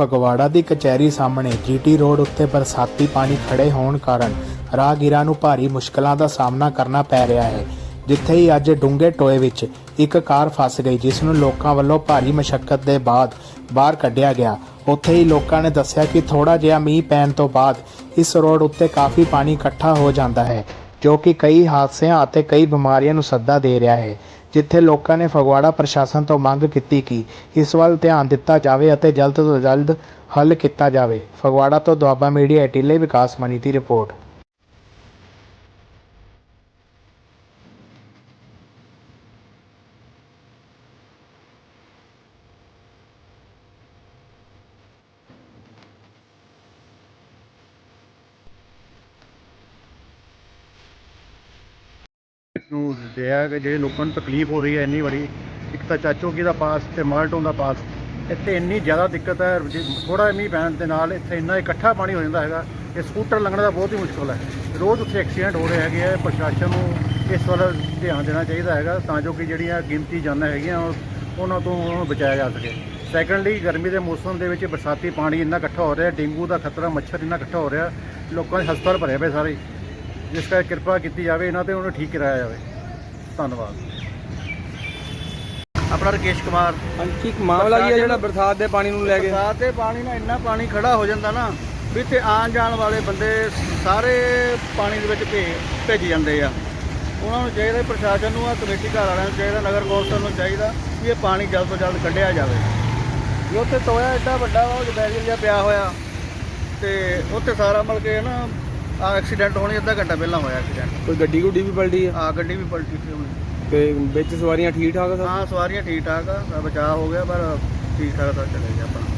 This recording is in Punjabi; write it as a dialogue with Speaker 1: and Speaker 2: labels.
Speaker 1: ਫਗਵਾੜਾ ਦੀ ਕਚਹਿਰੀ ਸਾਹਮਣੇ ਜੀਟੀ ਰੋਡ ਉੱਤੇ ਬਰਸਾਤੀ ਪਾਣੀ ਖੜੇ ਹੋਣ ਕਾਰਨ ਰਾਹਗੀਰਾਂ ਨੂੰ ਭਾਰੀ ਮੁਸ਼ਕਲਾਂ ਦਾ ਸਾਹਮਣਾ ਕਰਨਾ ਪੈ ਰਿਹਾ ਹੈ, ਜਿੱਥੇ ਹੀ ਅੱਜ ਡੂੰਘੇ ਟੋਏ ਵਿੱਚ ਇੱਕ ਕਾਰ ਫਸ ਗਈ, ਜਿਸ ਨੂੰ ਲੋਕਾਂ ਵੱਲੋਂ ਭਾਰੀ ਮਸ਼ੱਕਤ ਦੇ ਬਾਅਦ ਬਾਹਰ ਕੱਢਿਆ ਗਿਆ। ਉੱਥੇ ਹੀ ਲੋਕਾਂ ਨੇ ਦੱਸਿਆ ਕਿ ਥੋੜਾ ਜਿਹਾ ਮੀਂਹ ਪੈਣ ਤੋਂ ਬਾਅਦ ਇਸ ਰੋਡ ਉੱਤੇ ਕਾਫੀ ਪਾਣੀ ਇਕੱਠਾ ਹੋ ਜਾਂਦਾ ਹੈ, ਜੋ ਕਿ ਕਈ ਹਾਦਸਿਆਂ ਅਤੇ ਕਈ ਬਿਮਾਰੀਆਂ ਨੂੰ ਸੱਦਾ ਦੇ ਰਿਹਾ ਹੈ। ਜਿੱਥੇ ਲੋਕਾਂ ਨੇ ਫਗਵਾੜਾ ਪ੍ਰਸ਼ਾਸਨ ਤੋਂ ਮੰਗ ਕੀਤੀ ਕਿ ਇਸ ਵੱਲ ਧਿਆਨ ਦਿੱਤਾ ਜਾਵੇ ਅਤੇ ਜਲਦ ਤੋਂ ਜਲਦ ਹੱਲ ਕੀਤਾ ਜਾਵੇ। ਫਗਵਾੜਾ ਤੋਂ ਦੁਆਬਾ ਮੀਡੀਆ ਏਟੀਲੇ ਵਿਕਾਸ ਮਨੀ ਦੀ ਰਿਪੋਰਟ।
Speaker 2: ਨੂੰ ਦਿਆ ਕਿ ਜਿਹੜੇ ਲੋਕਾਂ ਨੂੰ ਤਕਲੀਫ ਹੋ ਰਹੀ ਹੈ ਇੰਨੀ ਵਾਰੀ, ਇੱਕ ਤਾਂ ਚਾਚੋਕੀ ਦਾ ਪਾਸ ਤੇ ਮਾਲਟੋਂ ਦਾ ਪਾਸ, ਇੱਥੇ ਇੰਨੀ ਜ਼ਿਆਦਾ ਦਿੱਕਤ ਹੈ ਥੋੜਾ ਮੀਂਹ ਪੈਣ ਦੇ ਨਾਲ ਇੱਥੇ ਇੰਨਾ ਇਕੱਠਾ ਪਾਣੀ ਹੋ ਜਾਂਦਾ ਹੈਗਾ, ਇਹ ਸਕੂਟਰ ਲੰਘਣਾ ਦਾ ਬਹੁਤ ਹੀ ਮੁਸ਼ਕਲ ਹੈ। ਰੋਜ਼ ਉੱਥੇ ਐਕਸੀਡੈਂਟ ਹੋ ਰਹੇ ਹੈਗੇ ਆ, ਪ੍ਰਸ਼ਾਸਨ ਨੂੰ ਇਸ ਵੱਲ ਧਿਆਨ ਦੇਣਾ ਚਾਹੀਦਾ ਹੈਗਾ, ਤਾਂ ਜੋ ਕਿ ਜਿਹੜੀਆਂ ਗਿਣਤੀ ਜਾਨਾਂ ਹੈਗੀਆਂ ਉਹ- ਉਹਨਾਂ ਤੋਂ ਉਹਨਾਂ ਨੂੰ ਬਚਾਇਆ ਜਾ ਸਕੇ। ਸੈਕੰਡਲੀ ਗਰਮੀ ਦੇ ਮੌਸਮ ਦੇ ਵਿੱਚ ਬਰਸਾਤੀ ਪਾਣੀ ਇੰਨਾ ਇਕੱਠਾ ਹੋ ਰਿਹਾ, ਡੇਂਗੂ ਦਾ ਖਤਰਾ, ਮੱਛਰ ਇੰਨਾ ਇਕੱਠਾ ਹੋ ਰਿਹਾ, ਲੋਕਾਂ ਦੇ ਹਸਪਤਾਲ ਭਰੇ ਪਏ ਸਾਰੇ। ਜਿਸ ਕਰਕੇ ਕਿਰਪਾ ਕੀਤੀ ਜਾਵੇ ਇਹਨਾਂ ਤੇ ਉਹਨੂੰ ਠੀਕ ਕਰਾਇਆ ਜਾਵੇ। ਧੰਨਵਾਦ।
Speaker 3: ਆਪਣਾ ਰਕੇਸ਼ ਕੁਮਾਰ।
Speaker 4: ਹਾਂਜੀ ਇੱਕ ਮਾਮਲਾ ਹੈ ਜਿਹੜਾ ਬਰਸਾਤ ਦੇ ਪਾਣੀ ਨੂੰ ਲੈ ਕੇ?
Speaker 3: ਬਰਸਾਤ ਦੇ ਪਾਣੀ ਨਾਲ ਇੰਨਾ ਪਾਣੀ ਖੜਾ ਹੋ ਜਾਂਦਾ ਨਾ ਵੀ ਤੇ ਆਉਣ ਜਾਣ ਵਾਲੇ ਬੰਦੇ ਸਾਰੇ ਪਾਣੀ ਦੇ ਵਿੱਚ ਭੇ ਭਿੱਜ ਜਾਂਦੇ ਆ। ਉਹਨਾਂ ਨੂੰ ਚਾਹੀਦਾ ਪ੍ਰਸ਼ਾਸਨ ਨੂੰ ਆ ਕਮੇਟੀ ਘਰ ਵਾਲਿਆਂ ਨੂੰ ਚਾਹੀਦਾ ਨਗਰ ਕੌਂਸਲ ਨੂੰ ਚਾਹੀਦਾ ਵੀ ਇਹ ਪਾਣੀ ਜਲਦ ਤੋਂ ਜਲਦ ਕੱਢਿਆ ਜਾਵੇ। ਵੀ ਉੱਥੇ ਟੋਇਆ ਐਡਾ ਵੱਡਾ ਵਾ ਉਹ ਬੈਰੀਅਰ ਜਿਹਾ ਪਿਆ ਹੋਇਆ ਤੇ ਉੱਥੇ ਸਾਰਾ ਮਿਲ ਕੇ ਨਾ ਆ ਐਕਸੀਡੈਂਟ ਹੋਣੀ ਅੱਧਾ ਘੰਟਾ ਪਹਿਲਾਂ ਹੋਇਆ ਐਕਸੀਡੈਂਟ।
Speaker 4: ਕੋਈ ਗੱਡੀ ਗੁੱਡੀ ਵੀ ਪਲਟੀ ਹੈ
Speaker 3: ਆ ਗੱਡੀ ਵੀ ਪਲਟੀ ਸੀ ਉਹਨੇ।
Speaker 4: ਤੇ ਵਿੱਚ ਸਵਾਰੀਆਂ ਠੀਕ ਠਾਕ ਆ ਸਭ?
Speaker 3: ਹਾਂ ਸਵਾਰੀਆਂ ਠੀਕ ਠਾਕ ਆ ਬਚਾਅ ਹੋ ਗਿਆ ਪਰ ਠੀਕ ਠਾਕ ਤਾਂ ਚਲੇ ਗਿਆ ਆਪਣਾ।